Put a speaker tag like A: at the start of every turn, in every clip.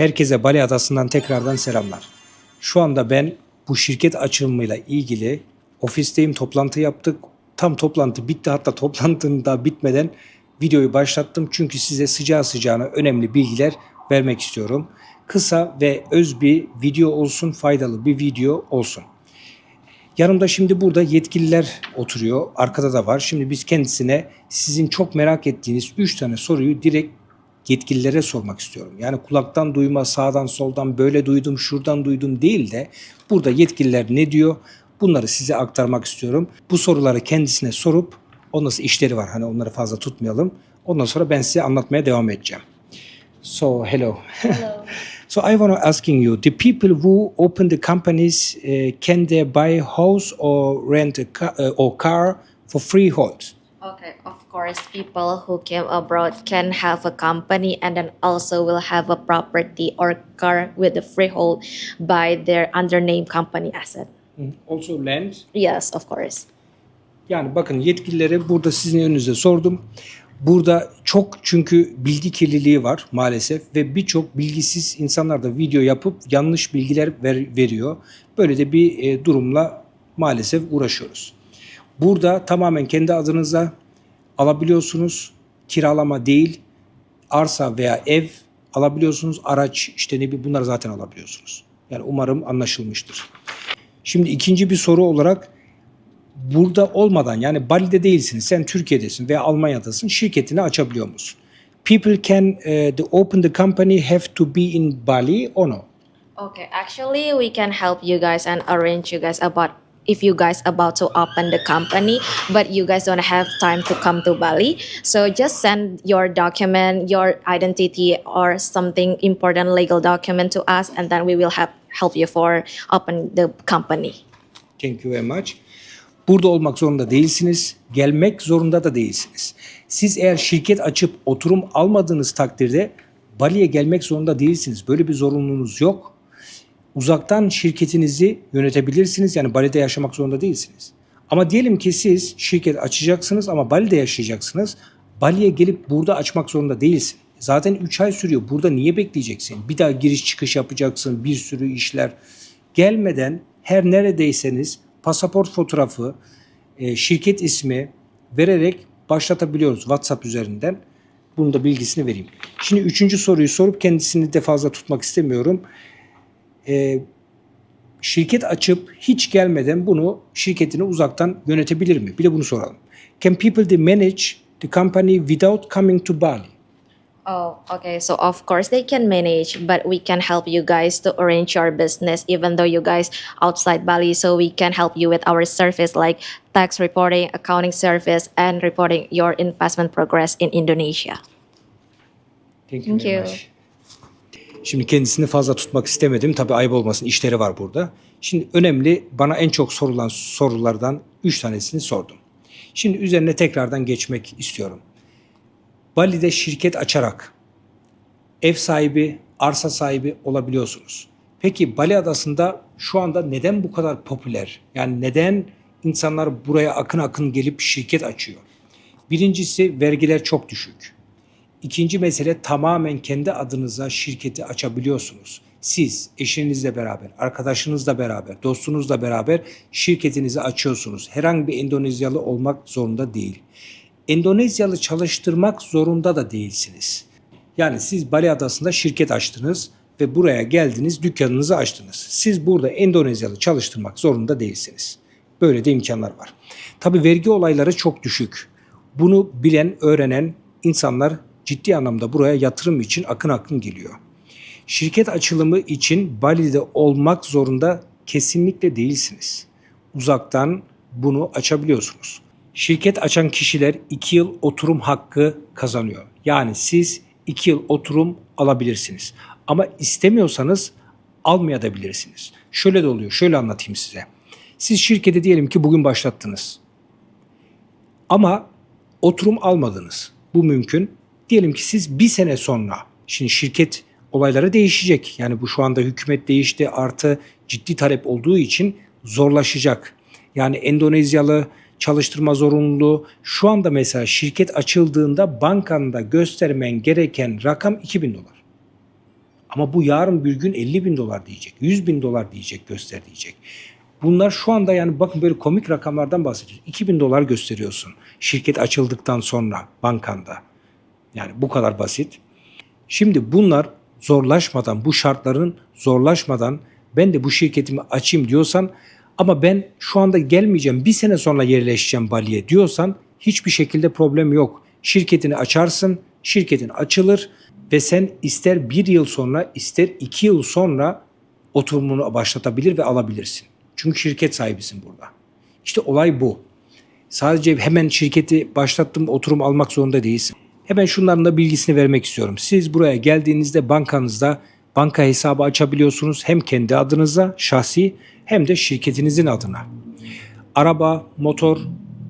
A: Herkese Bali Adası'ndan tekrardan selamlar. Şu anda ben bu şirket açılımıyla ilgili ofisteyim, toplantı yaptık. Tam toplantı bitti hatta toplantının daha bitmeden videoyu başlattım. Çünkü size sıcağı sıcağına önemli bilgiler vermek istiyorum. Kısa ve öz bir video olsun, faydalı bir video olsun. Yanımda şimdi burada yetkililer oturuyor. Arkada da var. Şimdi biz kendisine sizin çok merak ettiğiniz 3 tane soruyu direkt yetkililere sormak istiyorum. Yani kulaktan duyma, sağdan soldan böyle duydum, şuradan duydum değil de burada yetkililer ne diyor? Bunları size aktarmak istiyorum. Bu soruları kendisine sorup ondan sonra işleri var. Hani onları fazla tutmayalım. Ondan sonra ben size anlatmaya devam edeceğim. So hello. so I want to asking you, the people who open the companies, uh, can they buy house or rent a car, uh, or car for freehold?
B: Okay, of course, people who came abroad can have a company and then also will have a property or car with the freehold by their under name company asset.
A: Also land.
B: Yes, of course.
A: Yani bakın yetkililere burada sizin önünüze sordum. Burada çok çünkü bilgi kirliliği var maalesef ve birçok bilgisiz insanlar da video yapıp yanlış bilgiler ver- veriyor. Böyle de bir e, durumla maalesef uğraşıyoruz. Burada tamamen kendi adınıza alabiliyorsunuz. Kiralama değil, arsa veya ev alabiliyorsunuz. Araç işte ne bileyim bunları zaten alabiliyorsunuz. Yani umarım anlaşılmıştır. Şimdi ikinci bir soru olarak burada olmadan yani Bali'de değilsin, sen Türkiye'desin veya Almanya'dasın, şirketini açabiliyor musun? People can uh, the open the company have to be in Bali or no?
B: Okay, actually, we can help you guys and arrange you guys about if you guys about to open the company but you guys don't have time to come to bali so just send your document your identity or something important legal document to us and then we will help help you for open the company
A: Thank you very much. Burada olmak zorunda değilsiniz. Gelmek zorunda da değilsiniz. Siz eğer şirket açıp oturum almadığınız takdirde Bali'ye gelmek zorunda değilsiniz. Böyle bir zorunluluğunuz yok. Uzaktan şirketinizi yönetebilirsiniz. Yani Bali'de yaşamak zorunda değilsiniz. Ama diyelim ki siz şirket açacaksınız ama Bali'de yaşayacaksınız. Bali'ye gelip burada açmak zorunda değilsin. Zaten 3 ay sürüyor. Burada niye bekleyeceksin? Bir daha giriş çıkış yapacaksın. Bir sürü işler. Gelmeden her neredeyseniz pasaport fotoğrafı, e, şirket ismi vererek başlatabiliyoruz WhatsApp üzerinden. Bunun da bilgisini vereyim. Şimdi üçüncü soruyu sorup kendisini de fazla tutmak istemiyorum. E, şirket açıp hiç gelmeden bunu şirketini uzaktan yönetebilir mi? Bir de bunu soralım. Can people they manage the company without coming to Bali?
B: Oh, okay. So of course they can manage, but we can help you guys to arrange your business, even though you guys outside Bali. So we can help you with our service like tax reporting, accounting service, and reporting your investment progress in Indonesia.
A: Thank you.
B: Thank
A: very
B: you.
A: Şimdi kendisini fazla tutmak istemedim. Tabii ayıp olmasın işleri var burada. Şimdi önemli bana en çok sorulan sorulardan 3 tanesini sordum. Şimdi üzerine tekrardan geçmek istiyorum. Bali'de şirket açarak ev sahibi, arsa sahibi olabiliyorsunuz. Peki Bali Adası'nda şu anda neden bu kadar popüler? Yani neden insanlar buraya akın akın gelip şirket açıyor? Birincisi vergiler çok düşük. İkinci mesele tamamen kendi adınıza şirketi açabiliyorsunuz. Siz eşinizle beraber, arkadaşınızla beraber, dostunuzla beraber şirketinizi açıyorsunuz. Herhangi bir Endonezyalı olmak zorunda değil. Endonezyalı çalıştırmak zorunda da değilsiniz. Yani siz Bali Adası'nda şirket açtınız ve buraya geldiniz, dükkanınızı açtınız. Siz burada Endonezyalı çalıştırmak zorunda değilsiniz. Böyle de imkanlar var. Tabi vergi olayları çok düşük. Bunu bilen, öğrenen insanlar ciddi anlamda buraya yatırım için akın akın geliyor. Şirket açılımı için Bali'de olmak zorunda kesinlikle değilsiniz. Uzaktan bunu açabiliyorsunuz. Şirket açan kişiler 2 yıl oturum hakkı kazanıyor. Yani siz 2 yıl oturum alabilirsiniz. Ama istemiyorsanız almayabilirsiniz. Şöyle de oluyor. Şöyle anlatayım size. Siz şirketi diyelim ki bugün başlattınız. Ama oturum almadınız. Bu mümkün. Diyelim ki siz bir sene sonra, şimdi şirket olayları değişecek. Yani bu şu anda hükümet değişti artı ciddi talep olduğu için zorlaşacak. Yani Endonezyalı çalıştırma zorunluluğu şu anda mesela şirket açıldığında bankanda göstermen gereken rakam 2000 dolar. Ama bu yarın bir gün 50 bin dolar diyecek, 100 bin dolar diyecek, göster diyecek. Bunlar şu anda yani bakın böyle komik rakamlardan bahsediyoruz. 2000 dolar gösteriyorsun şirket açıldıktan sonra bankanda. Yani bu kadar basit. Şimdi bunlar zorlaşmadan, bu şartların zorlaşmadan ben de bu şirketimi açayım diyorsan ama ben şu anda gelmeyeceğim, bir sene sonra yerleşeceğim Bali'ye diyorsan hiçbir şekilde problem yok. Şirketini açarsın, şirketin açılır ve sen ister bir yıl sonra ister iki yıl sonra oturumunu başlatabilir ve alabilirsin. Çünkü şirket sahibisin burada. İşte olay bu. Sadece hemen şirketi başlattım oturum almak zorunda değilsin. Hemen şunların da bilgisini vermek istiyorum. Siz buraya geldiğinizde bankanızda banka hesabı açabiliyorsunuz. Hem kendi adınıza şahsi hem de şirketinizin adına. Araba, motor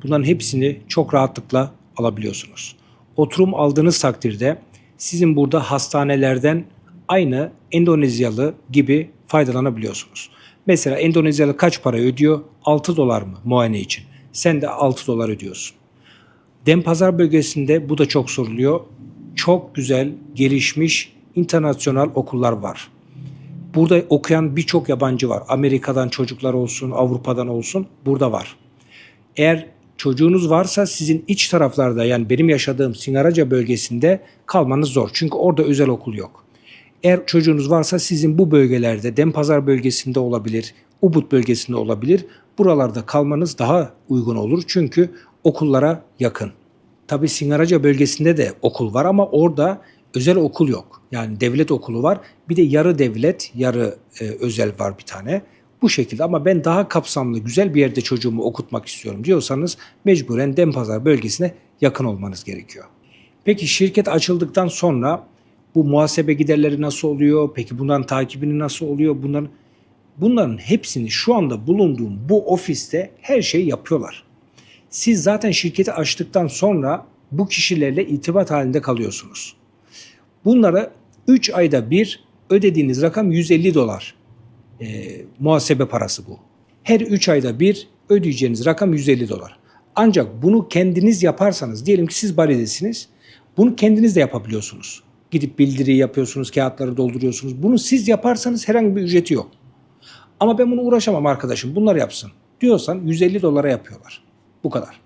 A: bunların hepsini çok rahatlıkla alabiliyorsunuz. Oturum aldığınız takdirde sizin burada hastanelerden aynı Endonezyalı gibi faydalanabiliyorsunuz. Mesela Endonezyalı kaç para ödüyor? 6 dolar mı muayene için? Sen de 6 dolar ödüyorsun. Denpazar bölgesinde bu da çok soruluyor. Çok güzel, gelişmiş internasyonal okullar var. Burada okuyan birçok yabancı var. Amerika'dan çocuklar olsun, Avrupa'dan olsun burada var. Eğer çocuğunuz varsa sizin iç taraflarda yani benim yaşadığım Singaraca bölgesinde kalmanız zor. Çünkü orada özel okul yok. Eğer çocuğunuz varsa sizin bu bölgelerde Denpazar bölgesinde olabilir, Ubud bölgesinde olabilir. Buralarda kalmanız daha uygun olur çünkü okullara yakın. Tabi Singaraca bölgesinde de okul var ama orada özel okul yok. Yani devlet okulu var. Bir de yarı devlet, yarı e, özel var bir tane. Bu şekilde ama ben daha kapsamlı, güzel bir yerde çocuğumu okutmak istiyorum diyorsanız mecburen Denpazar bölgesine yakın olmanız gerekiyor. Peki şirket açıldıktan sonra bu muhasebe giderleri nasıl oluyor? Peki bunların takibini nasıl oluyor? Bunların bunların hepsini şu anda bulunduğum bu ofiste her şeyi yapıyorlar. Siz zaten şirketi açtıktan sonra bu kişilerle irtibat halinde kalıyorsunuz. Bunlara 3 ayda bir ödediğiniz rakam 150 dolar. Ee, muhasebe parası bu. Her 3 ayda bir ödeyeceğiniz rakam 150 dolar. Ancak bunu kendiniz yaparsanız, diyelim ki siz Bali'desiniz, bunu kendiniz de yapabiliyorsunuz. Gidip bildiri yapıyorsunuz, kağıtları dolduruyorsunuz. Bunu siz yaparsanız herhangi bir ücreti yok. Ama ben bunu uğraşamam arkadaşım, bunlar yapsın diyorsan 150 dolara yapıyorlar. Bu kadar.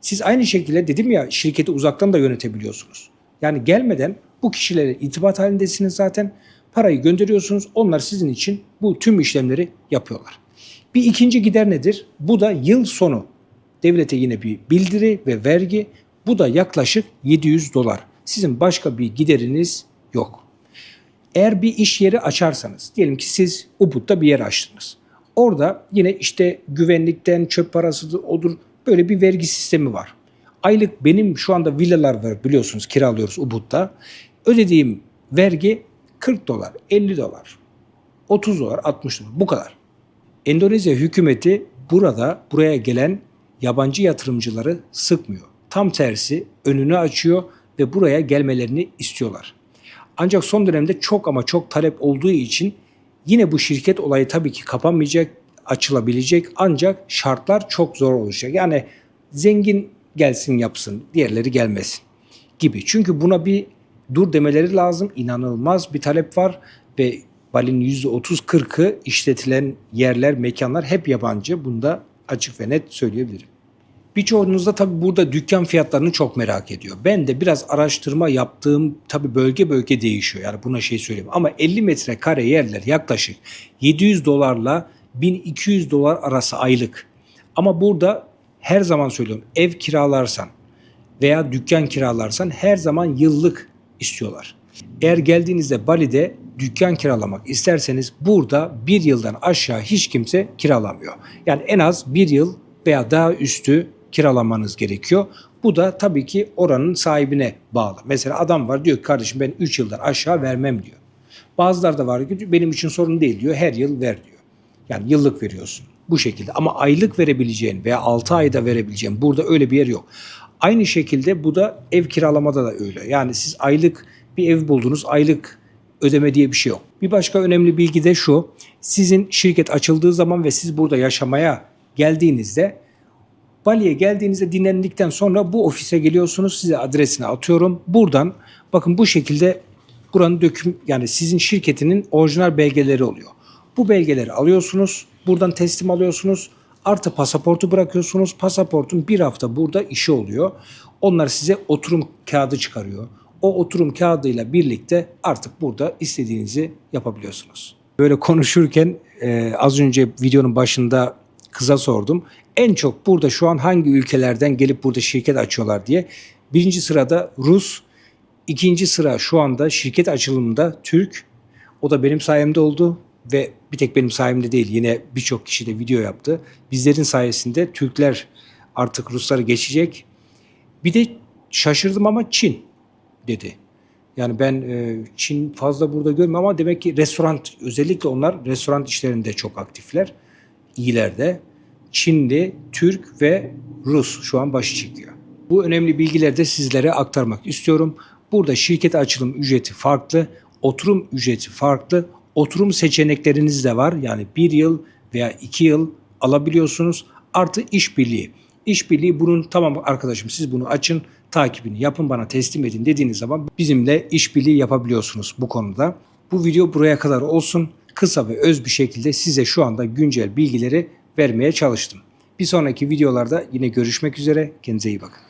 A: Siz aynı şekilde dedim ya şirketi uzaktan da yönetebiliyorsunuz. Yani gelmeden bu kişilere itibat halindesiniz zaten. Parayı gönderiyorsunuz. Onlar sizin için bu tüm işlemleri yapıyorlar. Bir ikinci gider nedir? Bu da yıl sonu. Devlete yine bir bildiri ve vergi. Bu da yaklaşık 700 dolar. Sizin başka bir gideriniz yok. Eğer bir iş yeri açarsanız, diyelim ki siz Ubud'da bir yer açtınız. Orada yine işte güvenlikten çöp parası odur böyle bir vergi sistemi var. Aylık benim şu anda villalar var biliyorsunuz kiralıyoruz Ubud'da. Ödediğim vergi 40 dolar, 50 dolar, 30 dolar, 60 dolar bu kadar. Endonezya hükümeti burada buraya gelen yabancı yatırımcıları sıkmıyor. Tam tersi önünü açıyor ve buraya gelmelerini istiyorlar. Ancak son dönemde çok ama çok talep olduğu için yine bu şirket olayı tabii ki kapanmayacak, açılabilecek ancak şartlar çok zor olacak. Yani zengin gelsin yapsın, diğerleri gelmesin gibi. Çünkü buna bir dur demeleri lazım. İnanılmaz bir talep var ve Bali'nin %30-40'ı işletilen yerler, mekanlar hep yabancı. Bunda açık ve net söyleyebilirim. Birçoğunuz da tabii burada dükkan fiyatlarını çok merak ediyor. Ben de biraz araştırma yaptığım tabii bölge bölge değişiyor. Yani buna şey söyleyeyim. Ama 50 metrekare yerler yaklaşık 700 dolarla 1200 dolar arası aylık. Ama burada her zaman söylüyorum ev kiralarsan veya dükkan kiralarsan her zaman yıllık istiyorlar. Eğer geldiğinizde Bali'de dükkan kiralamak isterseniz burada bir yıldan aşağı hiç kimse kiralamıyor. Yani en az bir yıl veya daha üstü kiralamanız gerekiyor. Bu da tabii ki oranın sahibine bağlı. Mesela adam var diyor ki kardeşim ben 3 yıldan aşağı vermem diyor. Bazıları da var ki benim için sorun değil diyor her yıl ver diyor. Yani yıllık veriyorsun bu şekilde ama aylık verebileceğin veya 6 ayda verebileceğin burada öyle bir yer yok. Aynı şekilde bu da ev kiralamada da öyle. Yani siz aylık bir ev buldunuz aylık ödeme diye bir şey yok. Bir başka önemli bilgi de şu. Sizin şirket açıldığı zaman ve siz burada yaşamaya geldiğinizde Bali'ye geldiğinizde dinlendikten sonra bu ofise geliyorsunuz. Size adresini atıyorum. Buradan bakın bu şekilde buranın döküm yani sizin şirketinin orijinal belgeleri oluyor. Bu belgeleri alıyorsunuz, buradan teslim alıyorsunuz. Artı pasaportu bırakıyorsunuz. Pasaportun bir hafta burada işi oluyor. Onlar size oturum kağıdı çıkarıyor. O oturum kağıdıyla birlikte artık burada istediğinizi yapabiliyorsunuz. Böyle konuşurken e, az önce videonun başında kıza sordum. En çok burada şu an hangi ülkelerden gelip burada şirket açıyorlar diye. Birinci sırada Rus, ikinci sıra şu anda şirket açılımında Türk. O da benim sayemde oldu ve bir tek benim sayemde değil yine birçok kişi de video yaptı. Bizlerin sayesinde Türkler artık Rusları geçecek. Bir de şaşırdım ama Çin dedi. Yani ben e, Çin fazla burada görmüyorum ama demek ki restoran özellikle onlar restoran işlerinde çok aktifler. İyilerde. Çinli, Türk ve Rus şu an başı çekiyor. Bu önemli bilgileri de sizlere aktarmak istiyorum. Burada şirket açılım ücreti farklı, oturum ücreti farklı, oturum seçenekleriniz de var. Yani bir yıl veya iki yıl alabiliyorsunuz. Artı işbirliği. İşbirliği bunun tamam arkadaşım siz bunu açın, takibini yapın bana teslim edin dediğiniz zaman bizimle işbirliği yapabiliyorsunuz bu konuda. Bu video buraya kadar olsun. Kısa ve öz bir şekilde size şu anda güncel bilgileri vermeye çalıştım. Bir sonraki videolarda yine görüşmek üzere. Kendinize iyi bakın.